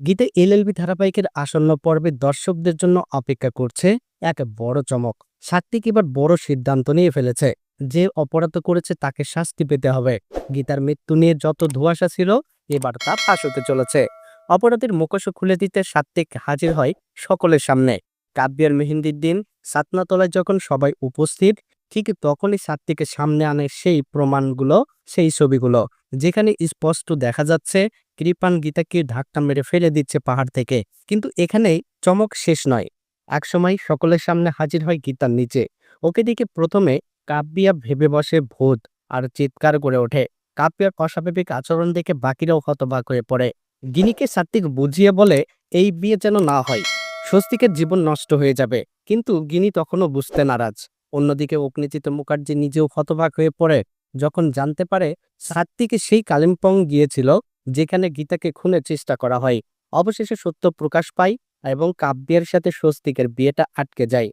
Gita LLB ধারাবাহিকের আসন্ন পর্বে দর্শকদের জন্য অপেক্ষা করছে এক বড় চমক। সাত্বিক এবার বড় সিদ্ধান্ত নিয়ে ফেলেছে। যে অপরাধ করেছে তাকে শাস্তি পেতে হবে। গীতার মৃত্যু নিয়ে যত ধোঁয়াশা ছিল, এবার তা ফাঁস হতে চলেছে। অপরাধের মুখোশ খুলে দিতে সাত্বিক হাজির হয় সকলের সামনে। কাব্যের মেহেন্দির দিন, সাতনাতলায় যখন সবাই উপস্থিত ঠিক তখনই সাত্বিকের সামনে আনে সেই প্রমাণগুলো, সেই ছবিগুলো। যেখানে স্পষ্ট দেখা যাচ্ছে, কৃপান গীতাকে ধাক্কা মেরে ফেলে দিচ্ছে পাহাড় থেকে। কিন্তু এখানেই চমক শেষ নয়। একসময় সকলের সামনে হাজির হয় গীতার নিচে। ওকে দিকে প্রথমে কাব্যিয়া ভেবে বসে ভূত আর চিৎকার করে ওঠে। কাব্যার অস্বাভাবিক আচরণ দেখে বাকিরাও হতবাক হয়ে পড়ে। গিনিকে সাত্বিক বুঝিয়ে বলে, এই বিয়ে যেন না হয়। স্বস্তিকের জীবন নষ্ট হয়ে যাবে। কিন্তু গিনি তখনও বুঝতে নারাজ। অন্যদিকে অগ্নিচিত মুখার্জি নিজেও হতবাক হয়ে পড়ে। যখন জানতে পারে সাত্বিকে সেই কালিম্পং গিয়েছিল, যেখানে গীতাকে খুনের চেষ্টা করা হয়। অবশেষে সত্য প্রকাশ পায় এবং কাব্যের সাথে স্বস্তিকের বিয়েটা আটকে যায়।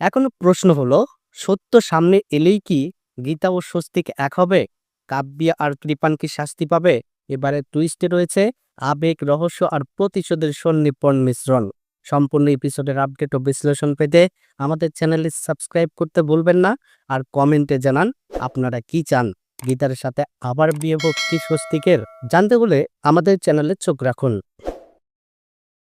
এখন প্রশ্ন হলো, সত্য সামনে এলেই কি গীতা ও স্বস্তিক এক হবে? কাব্যিয়া আর কৃপান কি শাস্তি পাবে? এবারে টুইস্টে রয়েছে, আবেগ, রহস্য আর প্রতিশোধের সন্নিপন মিশ্রণ। সম্পূর্ণ এপিসোডের আপডেট ও বিশ্লেষণ পেতে আমাদের চ্যানেলে সাবস্ক্রাইব করতে ভুলবেন না আর কমেন্টে জানান আপনারা কি চান। গীতার সাথে আবার বিয়ে ভক্তি স্বস্তিকের জানতে হলে আমাদের চ্যানেলে চোখ রাখুন।